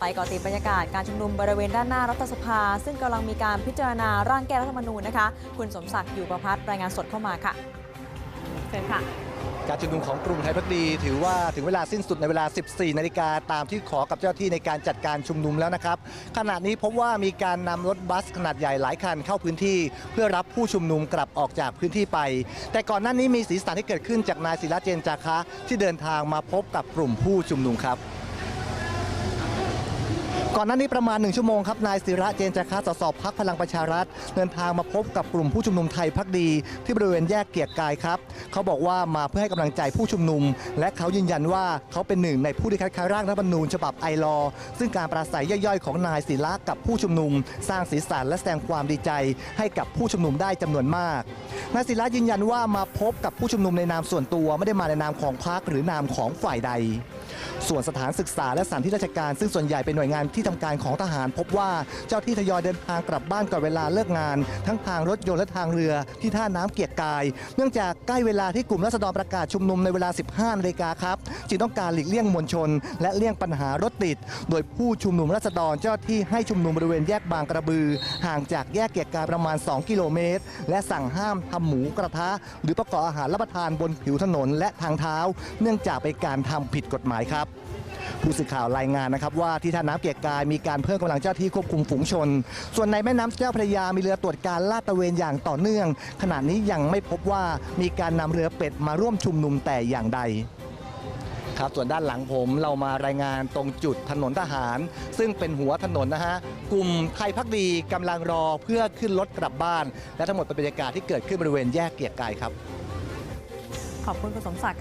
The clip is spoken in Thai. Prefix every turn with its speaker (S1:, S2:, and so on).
S1: ไปเกาะติดบรรยากาศการชุมนุมบริเวณด้านหน้ารัฐสภา ซึ่งกำลังมีการพิจารณาร่างแก้รัฐธรรมนูญนะคะ คุณสมศักดิ์อยู่ประพัฒน์รายงานสดเข้ามาค่ะเชิญค่ะ
S2: การชุมนุมของกลุ่มไทยพักดี ถือว่าถึงเวลาสิ้นสุดในเวลา 14 นาฬิกาตามที่ขอกับเจ้าที่ในการจัดการชุมนุมแล้วนะครับ ขณะนี้พบว่ามีการนำรถบัสขนาดใหญ่หลายคันเข้าพื้นที่ เพื่อรับผู้ชุมนุมกลับออกจากพื้นที่ไป แต่ก่อนหน้านี้มีสีสันที่เกิดขึ้นจากนายศิระเจนจาคะที่เดินทางมาพบกับกลุ่มผู้ชุมนุมครับ ก่อนหน้านี้ประมาณหนึ่งชั่วโมงครับ นายศิระเจนจาคะสสพักพลังประชารัฐ เดินทางมาพบกับกลุ่มผู้ชุมนุมไทยพักดี ที่บริเวณแยกเกียรติกายครับ เขาบอกว่ามาเพื่อให้กำลังใจผู้ชุมนุม และเขายืนยันว่าเขาเป็นหนึ่งในผู้ที่คัดค้านร่างรัฐธรรมนูญฉบับไอรอซึ่งการปราศัยย่อยๆ ของนายศิระกับผู้ชุมนุม สร้างสีสันและแสดงความดีใจ ให้กับผู้ชุมนุมได้จำนวนมาก นายศิระยืนยันว่ามาพบกับผู้ชุมนุมในนามส่วนตัวไม่ได้มาในนามของพรรคหรือนามของฝ่ายใด ส่วนสถานศึกษาและสถานที่ราชการ ซึ่งส่วนใหญ่เป็นหน่วยงานที่ทำการของทหาร พบว่าเจ้าที่ทยอยเดินทางกลับบ้านก่อนเวลาเลิกงาน ทั้งทางรถยนต์และทางเรือที่ท่าน้ำเกียรกาย เนื่องจากใกล้เวลาที่กลุ่มรัษฎรประกาศชุมนุมในเวลา 15นาฬิกาครับจึงต้องการหลีกเลี่ยงมวลชน และเลี่ยงปัญหารถติด โดยผู้ชุมนุมรัษฎรเจ้าที่ให้ชุมนุมบริเวณแยกบางกระบือ ห่างจากแยกเกียรกายประมาณ 2 กิโลเมตร และสั่งห้ามทำหมูกระทะ หรือประกอบอาหารรับประทานบนผิวถนนและทางเท้า เนื่องจากเป็นการทำผิดกฎหมายครับผู้สื่อข่าวรายงานนะครับว่าที่ท่าน้ำเกียรติกายมีการเพิ่มกำลังเจ้าที่ควบคุมฝูงชน ส่วนในแม่น้ำเจ้าพระยามีเรือตรวจการลาดตระเวนอย่างต่อเนื่อง ขณะนี้ยังไม่พบว่ามีการนำเรือเป็ดมาร่วมชุมนุมแต่อย่างใดครับส่วนด้านหลังผมเรามารายงานตรงจุดถนนทหาร ซึ่งเป็นหัวถนนนะฮะกลุ่มไทยพักดีกำลังรอเพื่อขึ้นรถกลับบ้าน และทั้งหมดเป็นบรรยากาศที่เกิดขึ้นบริเวณแยกเกียรติกายครับ
S1: ขอบคุณคุณสมศักดิ์ค่ะ